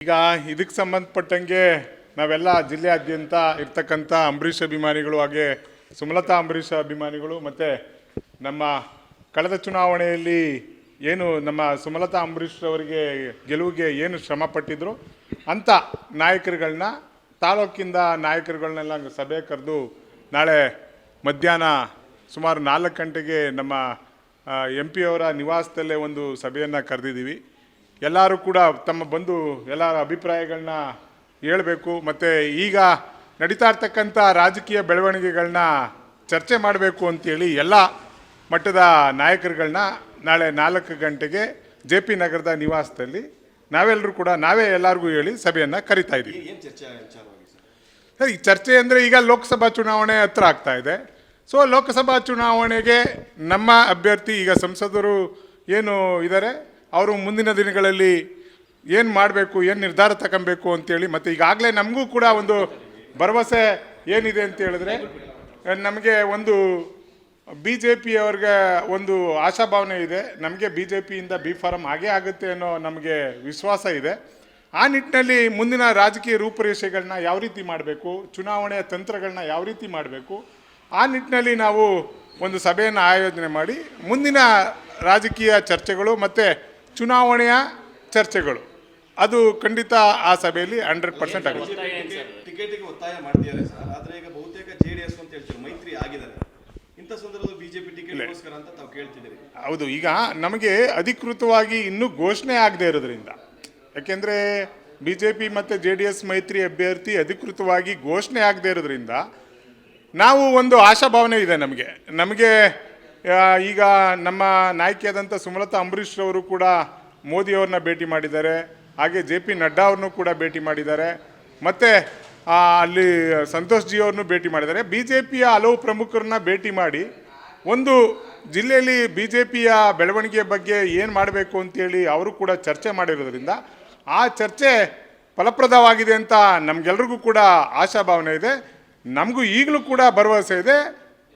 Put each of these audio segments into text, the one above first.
ಈಗ ಇದಕ್ಕೆ ಸಂಬಂಧಪಟ್ಟಂಗೆ ನಾವೆಲ್ಲ ಜಿಲ್ಲೆಯಾದ್ಯಂತ ಇರ್ತಕ್ಕಂಥ ಅಂಬರೀಷ್ ಅಭಿಮಾನಿಗಳು ಹಾಗೆ ಸುಮಲತಾ ಅಂಬರೀಷ್ ಅಭಿಮಾನಿಗಳು ಮತ್ತು ನಮ್ಮ ಕಳೆದ ಚುನಾವಣೆಯಲ್ಲಿ ಏನು ನಮ್ಮ ಸುಮಲತಾ ಅಂಬರೀಷ್ ಅವರಿಗೆ ಗೆಲುವಿಗೆ ಏನು ಶ್ರಮ ಪಟ್ಟಿದ್ರು ಅಂಥ ನಾಯಕರುಗಳನ್ನ ತಾಲೂಕಿಂದ ನಾಯಕರುಗಳನ್ನೆಲ್ಲ ಸಭೆ ಕರೆದು ನಾಳೆ ಮಧ್ಯಾಹ್ನ ಸುಮಾರು ನಾಲ್ಕು ಗಂಟೆಗೆ ನಮ್ಮ ಎಂ ಪಿಯವರ ನಿವಾಸದಲ್ಲೇ ಒಂದು ಸಭೆಯನ್ನು ಕರೆದಿದ್ದೀವಿ. ಎಲ್ಲರೂ ಕೂಡ ತಮ್ಮ ಬಂದು ಎಲ್ಲರ ಅಭಿಪ್ರಾಯಗಳನ್ನ ಹೇಳಬೇಕು ಮತ್ತು ಈಗ ನಡೀತಾ ಇರ್ತಕ್ಕಂಥ ರಾಜಕೀಯ ಬೆಳವಣಿಗೆಗಳನ್ನ ಚರ್ಚೆ ಮಾಡಬೇಕು ಅಂತೇಳಿ ಎಲ್ಲ ಮಟ್ಟದ ನಾಯಕರುಗಳನ್ನ ನಾಳೆ ನಾಲ್ಕು ಗಂಟೆಗೆ ಜೆ ಪಿ ನಗರದ ನಿವಾಸದಲ್ಲಿ ನಾವೆಲ್ಲರೂ ಕೂಡ ನಾವೇ ಎಲ್ಲರಿಗೂ ಹೇಳಿ ಸಭೆಯನ್ನು ಕರಿತಾ ಇದ್ದೀವಿ. ಸರಿ? ಚರ್ಚೆ ಅಂದರೆ ಈಗ ಲೋಕಸಭಾ ಚುನಾವಣೆ ಹತ್ರ ಆಗ್ತಾ ಇದೆ. ಸೊ ಲೋಕಸಭಾ ಚುನಾವಣೆಗೆ ನಮ್ಮ ಅಭ್ಯರ್ಥಿ ಈಗ ಸಂಸದರು ಏನು ಇದ್ದಾರೆ ಅವರು ಮುಂದಿನ ದಿನಗಳಲ್ಲಿ ಏನು ಮಾಡಬೇಕು, ಏನು ನಿರ್ಧಾರ ತಗೊಬೇಕು ಅಂತೇಳಿ ಮತ್ತು ಈಗಾಗಲೇ ನಮಗೂ ಕೂಡ ಒಂದು ಭರವಸೆ ಏನಿದೆ ಅಂತ ಹೇಳಿದ್ರೆ, ನಮಗೆ ಒಂದು ಬಿ ಜೆ ಪಿಯವ್ರಿಗೆ ಒಂದು ಆಶಾಭಾವನೆ ಇದೆ. ನಮಗೆ ಬಿ ಜೆ ಪಿಯಿಂದ ಬಿ ಫಾರಂ ಹಾಗೇ ಆಗುತ್ತೆ ಅನ್ನೋ ನಮಗೆ ವಿಶ್ವಾಸ ಇದೆ. ಆ ನಿಟ್ಟಿನಲ್ಲಿ ಮುಂದಿನ ರಾಜಕೀಯ ರೂಪುರೇಷೆಗಳನ್ನ ಯಾವ ರೀತಿ ಮಾಡಬೇಕು ಚುನಾವಣೆಯ ತಂತ್ರಗಳನ್ನ ಯಾವ ರೀತಿ ಮಾಡಬೇಕು, ಆ ನಿಟ್ಟಿನಲ್ಲಿ ನಾವು ಒಂದು ಸಭೆಯನ್ನು ಆಯೋಜನೆ ಮಾಡಿ ಮುಂದಿನ ರಾಜಕೀಯ ಚರ್ಚೆಗಳು ಮತ್ತು ಚುನಾವಣೆಯ ಚರ್ಚೆಗಳು. ಅದು ಖಂಡಿತ ಆ ಸಭೆಯಲ್ಲಿ ಹಂಡ್ರೆಡ್ ಪರ್ಸೆಂಟ್ ಆಗುತ್ತೆ. ಟಿಕೆಟ್ಗೆ ಒತ್ತಾಯ ಮಾಡ್ತಿದ್ದಾರೆ ಸರ್. ಆದರೆ ಈಗ ಬಹುತೇಕ ಜೆಡಿಎಸ್ ಅಂತ ಹೇಳ್ತಾರೆ ಮೈತ್ರಿ ಆಗಿದ್ದಾರೆ. ಇಂಥ ಸಂದರ್ಭದಲ್ಲಿ ಬಿಜೆಪಿ ಟಿಕೆಟ್ಗೋಸ್ಕರ ಅಂತ ತಾವು ಕೇಳ್ತಿದ್ದೀರಿ. ಹೌದು ಈಗ ನಮಗೆ ಅಧಿಕೃತವಾಗಿ ಇನ್ನೂ ಘೋಷಣೆ ಆಗದೆ ಇರೋದ್ರಿಂದ ಯಾಕೆಂದರೆ ಬಿ ಜೆ ಪಿ ಮತ್ತು ಜೆ ಡಿ ಎಸ್ ಮೈತ್ರಿ ಅಭ್ಯರ್ಥಿ ಅಧಿಕೃತವಾಗಿ ಘೋಷಣೆ ಆಗದೆ ಇರೋದ್ರಿಂದ ನಾವು ಒಂದು ಆಶಾಭಾವನೆ ಇದೆ ನಮಗೆ. ನಮಗೆ ಈಗ ನಮ್ಮ ನಾಯಕಿಯಾದಂಥ ಸುಮಲತಾ ಅಂಬರೀಷ್ ಅವರು ಕೂಡ ಮೋದಿಯವ್ರನ್ನ ಭೇಟಿ ಮಾಡಿದ್ದಾರೆ. ಹಾಗೆ ಜೆ ಪಿ ನಡ್ಡಾ ಅವ್ರನ್ನೂ ಕೂಡ ಭೇಟಿ ಮಾಡಿದ್ದಾರೆ. ಮತ್ತು ಅಲ್ಲಿ ಸಂತೋಷ್ ಜಿ ಅವ್ರನ್ನೂ ಭೇಟಿ ಮಾಡಿದ್ದಾರೆ. ಬಿ ಜೆ ಪಿಯ ಹಲವು ಪ್ರಮುಖರನ್ನ ಭೇಟಿ ಮಾಡಿ ಒಂದು ಜಿಲ್ಲೆಯಲ್ಲಿ ಬಿ ಜೆ ಪಿಯ ಬೆಳವಣಿಗೆ ಬಗ್ಗೆ ಏನು ಮಾಡಬೇಕು ಅಂತೇಳಿ ಅವರು ಕೂಡ ಚರ್ಚೆ ಮಾಡಿರೋದ್ರಿಂದ ಆ ಚರ್ಚೆ ಫಲಪ್ರದವಾಗಿದೆ ಅಂತ ನಮಗೆಲ್ರಿಗೂ ಕೂಡ ಆಶಾಭಾವನೆ ಇದೆ. ನಮಗೂ ಈಗಲೂ ಕೂಡ ಭರವಸೆ ಇದೆ.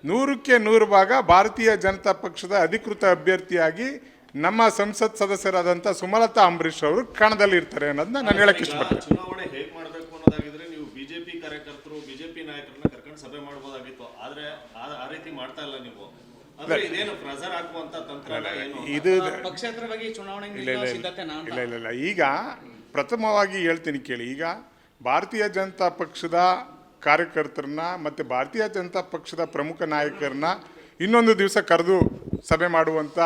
ನೂರಕ್ಕೆ ನೂರು ಭಾಗ ಭಾರತೀಯ ಜನತಾ ಪಕ್ಷದ ಅಧಿಕೃತ ಅಭ್ಯರ್ಥಿಯಾಗಿ ನಮ್ಮ ಸಂಸತ್ ಸದಸ್ಯರಾದಂಥ ಸುಮಲತಾ ಅಂಬರೀಷ್ ಅವರು ಕಣದಲ್ಲಿ ಇರ್ತಾರೆ ಅನ್ನೋದನ್ನ ನಾನು ಹೇಳಕ್ಕೆ ಈಗ ಇಷ್ಟಪಡ್ತೀನಿ ಚುನಾವಣೆ ಹೇಗೆ ಮಾಡಬೇಕು ಅನ್ನೋದಾಗಿದ್ರೆ ನೀವು ಬಿಜೆಪಿ ಕಾರ್ಯಕರ್ತರು ಬಿಜೆಪಿ ನಾಯಕರನ್ನ ಕರ್ಕೊಂಡು ಸಭೆ ಮಾಡಬಹುದಾಗಿತ್ತು ಆದ್ರೆ ಆ- ರೀತಿ ಮಾಡ್ತಾ ಇಲ್ಲ ನೀವು. ಇದು ಪಕ್ಷೇತರವಾಗಿ ಚುನಾವಣೆ ಇಲ್ಲ ಇಲ್ಲ ಇಲ್ಲ. ಸಿದ್ಧತೆ ನಾನು ಇಲ್ಲ ಇಲ್ಲ ಇಲ್ಲ. ಈಗ ಪ್ರಥಮವಾಗಿ ಹೇಳ್ತೀನಿ ಕೇಳಿ. ಈಗ ಭಾರತೀಯ ಜನತಾ ಪಕ್ಷದ ಕಾರ್ಯಕರ್ತರನ್ನ ಮತ್ತು ಭಾರತೀಯ ಜನತಾ ಪಕ್ಷದ ಪ್ರಮುಖ ನಾಯಕರನ್ನ ಇನ್ನೊಂದು ದಿವಸ ಕರೆದು ಸಭೆ ಮಾಡುವಂಥ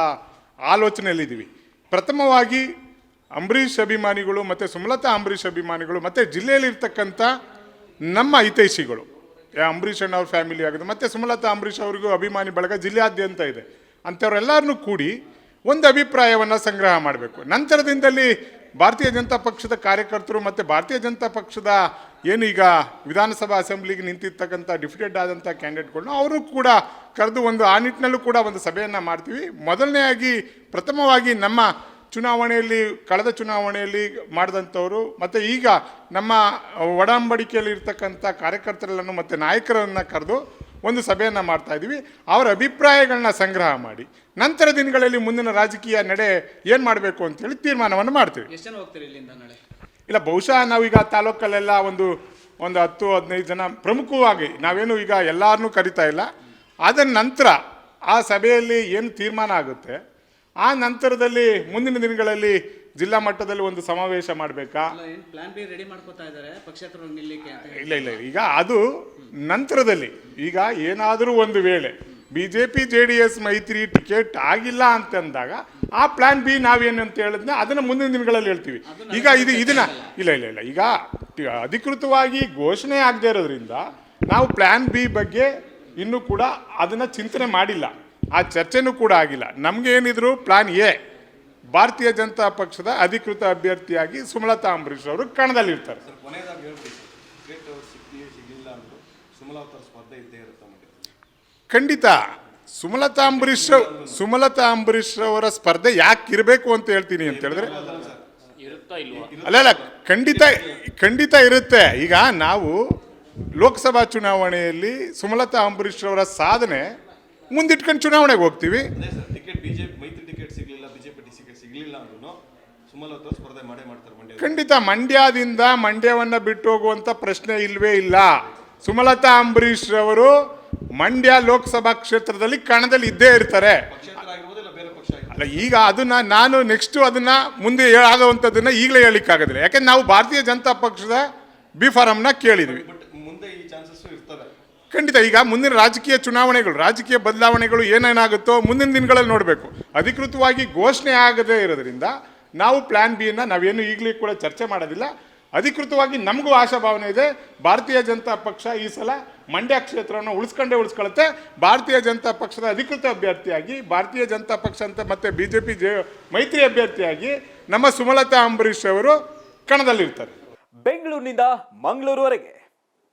ಆಲೋಚನೆಯಲ್ಲಿದ್ದೀವಿ. ಪ್ರಥಮವಾಗಿ ಅಂಬರೀಷ್ ಅಭಿಮಾನಿಗಳು ಮತ್ತು ಸುಮಲತಾ ಅಂಬರೀಷ್ ಅಭಿಮಾನಿಗಳು ಮತ್ತು ಜಿಲ್ಲೆಯಲ್ಲಿರ್ತಕ್ಕಂಥ ನಮ್ಮ ಹಿತೈಷಿಗಳು. ಅಂಬರೀಷ್ ಅಣ್ಣ ಅವ್ರ ಫ್ಯಾಮಿಲಿ ಆಗಿದೆ ಮತ್ತು ಸುಮಲತಾ ಅಂಬರೀಷ್ ಅವರಿಗೂ ಅಭಿಮಾನಿ ಬಳಗ ಜಿಲ್ಲೆಯಾದ್ಯಂತ ಇದೆ. ಅಂಥವ್ರೆಲ್ಲರನ್ನೂ ಕೂಡಿ ಒಂದು ಅಭಿಪ್ರಾಯವನ್ನು ಸಂಗ್ರಹ ಮಾಡಬೇಕು. ನಂತರದಿಂದಲ್ಲಿ ಭಾರತೀಯ ಜನತಾ ಪಕ್ಷದ ಕಾರ್ಯಕರ್ತರು ಮತ್ತು ಭಾರತೀಯ ಜನತಾ ಪಕ್ಷದ ಏನು ಈಗ ವಿಧಾನಸಭಾ ಅಸೆಂಬ್ಲಿಗೆ ನಿಂತಿರ್ತಕ್ಕಂಥ ಡಿಫಿಟೆಡ್ ಆದಂಥ ಕ್ಯಾಂಡಿಡೇಟ್ಗಳನ್ನ ಅವರು ಕೂಡ ಕರೆದು ಒಂದು ಆ ನಿಟ್ಟಿನಲ್ಲೂ ಕೂಡ ಒಂದು ಸಭೆಯನ್ನು ಮಾಡ್ತೀವಿ. ಮೊದಲನೆಯಾಗಿ ಪ್ರಥಮವಾಗಿ ನಮ್ಮ ಚುನಾವಣೆಯಲ್ಲಿ, ಕಳೆದ ಚುನಾವಣೆಯಲ್ಲಿ ಮಾಡಿದಂಥವರು ಮತ್ತು ಈಗ ನಮ್ಮ ಒಡಂಬಡಿಕೆಯಲ್ಲಿ ಇರ್ತಕ್ಕಂಥ ಕಾರ್ಯಕರ್ತರನ್ನು ಮತ್ತು ನಾಯಕರನ್ನು ಕರೆದು ಒಂದು ಸಭೆಯನ್ನು ಮಾಡ್ತಾ ಇದ್ದೀವಿ. ಅವರ ಅಭಿಪ್ರಾಯಗಳನ್ನ ಸಂಗ್ರಹ ಮಾಡಿ. ನಂತರ ದಿನಗಳಲ್ಲಿ ಮುಂದಿನ ರಾಜಕೀಯ ನಡೆ ಏನು ಮಾಡಬೇಕು ಅಂತೇಳಿ ತೀರ್ಮಾನವನ್ನು ಮಾಡ್ತೀವಿ. ಇಲ್ಲ ಬಹುಶಃ ನಾವೀಗ ತಾಲೂಕಲ್ಲೆಲ್ಲ ಒಂದು ಒಂದು ಹತ್ತು ಹದಿನೈದು ಜನ ಪ್ರಮುಖವಾಗಿ ನಾವೇನು ಈಗ ಎಲ್ಲರನ್ನೂ ಕರಿತಾ ಇಲ್ಲ. ಅದರ ನಂತರ ಆ ಸಭೆಯಲ್ಲಿ ಏನು ತೀರ್ಮಾನ ಆಗುತ್ತೆ? ಆ ನಂತರದಲ್ಲಿ ಮುಂದಿನ ದಿನಗಳಲ್ಲಿ ಜಿಲ್ಲಾ ಮಟ್ಟದಲ್ಲಿ ಒಂದು ಸಮಾವೇಶ ಮಾಡಬೇಕಾ? ಇಲ್ಲ ಇಲ್ಲ ಈಗ ಅದು ನಂತರದಲ್ಲಿ ಈಗ ಏನಾದರೂ ಒಂದು ವೇಳೆ B J P J D S ಮೈತ್ರಿ ಟಿಕೆಟ್ ಆಗಿಲ್ಲ ಅಂತಂದಾಗ ಆ ಪ್ಲಾನ್ ಬಿ ನಾವೇನು ಅಂತ ಹೇಳಿದ್ನ ಅದನ್ನು ಮುಂದಿನ ದಿನಗಳಲ್ಲಿ ಹೇಳ್ತೀವಿ. ಈಗ ಇದು ಇದನ್ನ ಇಲ್ಲ ಇಲ್ಲ ಇಲ್ಲ. ಈಗ ಅಧಿಕೃತವಾಗಿ ಘೋಷಣೆ ಆಗದೆ ಇರೋದ್ರಿಂದ ನಾವು ಪ್ಲಾನ್ ಬಿ ಬಗ್ಗೆ ಇನ್ನೂ ಕೂಡ ಅದನ್ನು ಚಿಂತನೆ ಮಾಡಿಲ್ಲ. ಆ ಚರ್ಚೆನೂ ಕೂಡ ಆಗಿಲ್ಲ. ನಮ್ಗೆ ಏನಿದ್ರು ಪ್ಲಾನ್ ಎ ಭಾರತೀಯ ಜನತಾ ಪಕ್ಷದ ಅಧಿಕೃತ ಅಭ್ಯರ್ಥಿಯಾಗಿ ಸುಮಲತಾ ಅಂಬರೀಷ್ ಅವರು ಕಣದಲ್ಲಿರ್ತಾರೆ ಖಂಡಿತ. ಸುಮಲತಾ ಅಂಬರೀಷ್ ಸುಮಲತಾ ಅಂಬರೀಷ್ ಅವರ ಸ್ಪರ್ಧೆ ಯಾಕೆ ಇರಬೇಕು ಅಂತ ಹೇಳ್ತೀನಿ ಅಂತ ಹೇಳಿದ್ರೆ? ಅಲ್ಲ ಅಲ್ಲ ಖಂಡಿತ ಖಂಡಿತ ಇರುತ್ತೆ. ಈಗ ನಾವು ಲೋಕಸಭಾ ಚುನಾವಣೆಯಲ್ಲಿ ಸುಮಲತಾ ಅಂಬರೀಷ್ ಅವರ ಸಾಧನೆ ಮುಂದಿಟ್ಕೊಂಡು ಚುನಾವಣೆಗೆ ಹೋಗ್ತೀವಿ. ಸರ್ ಟಿಕೆಟ್ ಬಿಜೆಪಿ ಮೈತ್ರಿ ಟಿಕೆಟ್ ಸಿಗಲಿಲ್ಲ ಬಿಜೆಪಿ ಟಿಕೆಟ್ ಸಿಗಲಿಲ್ಲ ಅಂದ್ರೂ ಸುಮಲತಾ ಸ್ಪರ್ಧೆ ಮಾಡೇ ಮಾಡ್ತಾರೆ ಮಂಡ್ಯ ಖಂಡಿತ ಮಂಡ್ಯದಿಂದ ಮಂಡ್ಯವನ್ನ ಬಿಟ್ಟು ಹೋಗುವಂತ ಪ್ರಶ್ನೆ ಇಲ್ವೇ ಇಲ್ಲ. ಸುಮಲತಾ ಅಂಬರೀಶ್ ರವರು ಮಂಡ್ಯ ಲೋಕಸಭಾ ಕ್ಷೇತ್ರದಲ್ಲಿ ಕಣದಲ್ಲಿ ಇದ್ದೇ ಇರ್ತಾರೆ. ಅಲ್ಲ ಈಗ ಅದನ್ನ ನಾನು ನೆಕ್ಸ್ಟ್ ಅದನ್ನ ಮುಂದೆ ಆಗುವಂಥದ್ದನ್ನ ಈಗಲೇ ಹೇಳಿಕ್ಕಾಗೋದಿಲ್ಲ ಯಾಕೆಂದ್ರೆ ನಾವು ಭಾರತೀಯ ಜನತಾ ಪಕ್ಷದ ಬಿ ಫಾರಂನ ಕೇಳಿದ್ವಿ. ಖಂಡಿತ ಈಗ ಮುಂದಿನ ರಾಜಕೀಯ ಚುನಾವಣೆಗಳು ರಾಜಕೀಯ ಬದಲಾವಣೆಗಳು ಏನೇನಾಗುತ್ತೋ ಮುಂದಿನ ದಿನಗಳಲ್ಲಿ ನೋಡಬೇಕು. ಅಧಿಕೃತವಾಗಿ ಘೋಷಣೆ ಆಗದೇ ಇರೋದ್ರಿಂದ ನಾವು ಪ್ಲಾನ್ ಬಿಯನ್ನು ನಾವೇನು ಈಗಲೂ ಕೂಡ ಚರ್ಚೆ ಮಾಡೋದಿಲ್ಲ. ಅಧಿಕೃತವಾಗಿ ನಮಗೂ ಆಶಾಭಾವನೆ ಇದೆ. ಭಾರತೀಯ ಜನತಾ ಪಕ್ಷ ಈ ಸಲ ಮಂಡ್ಯ ಕ್ಷೇತ್ರವನ್ನು ಉಳಿಸ್ಕೊಂಡೇ ಉಳಿಸ್ಕೊಳ್ಳುತ್ತೆ. ಭಾರತೀಯ ಜನತಾ ಪಕ್ಷದ ಅಧಿಕೃತ ಅಭ್ಯರ್ಥಿಯಾಗಿ ಭಾರತೀಯ ಜನತಾ ಪಕ್ಷ ಅಂತ ಮತ್ತೆ ಬಿ ಜೆ ಪಿ ಜೆ ಮೈತ್ರಿ ಅಭ್ಯರ್ಥಿಯಾಗಿ ನಮ್ಮ ಸುಮಲತಾ ಅಂಬರೀಷ್ ಅವರು ಕಣದಲ್ಲಿರ್ತಾರೆ. ಬೆಂಗಳೂರಿನಿಂದ ಮಂಗಳೂರುವರೆಗೆ.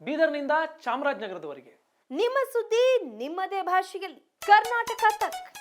ಬೀದರ್ನಿಂದ ಚಾಮರಾಜನಗರದವರೆಗೆ. ನಿಮ್ಮ ಸುದ್ದಿ ನಿಮ್ಮದೇ ಭಾಷೆಯಲ್ಲಿ. ಕರ್ನಾಟಕ ತಕ್.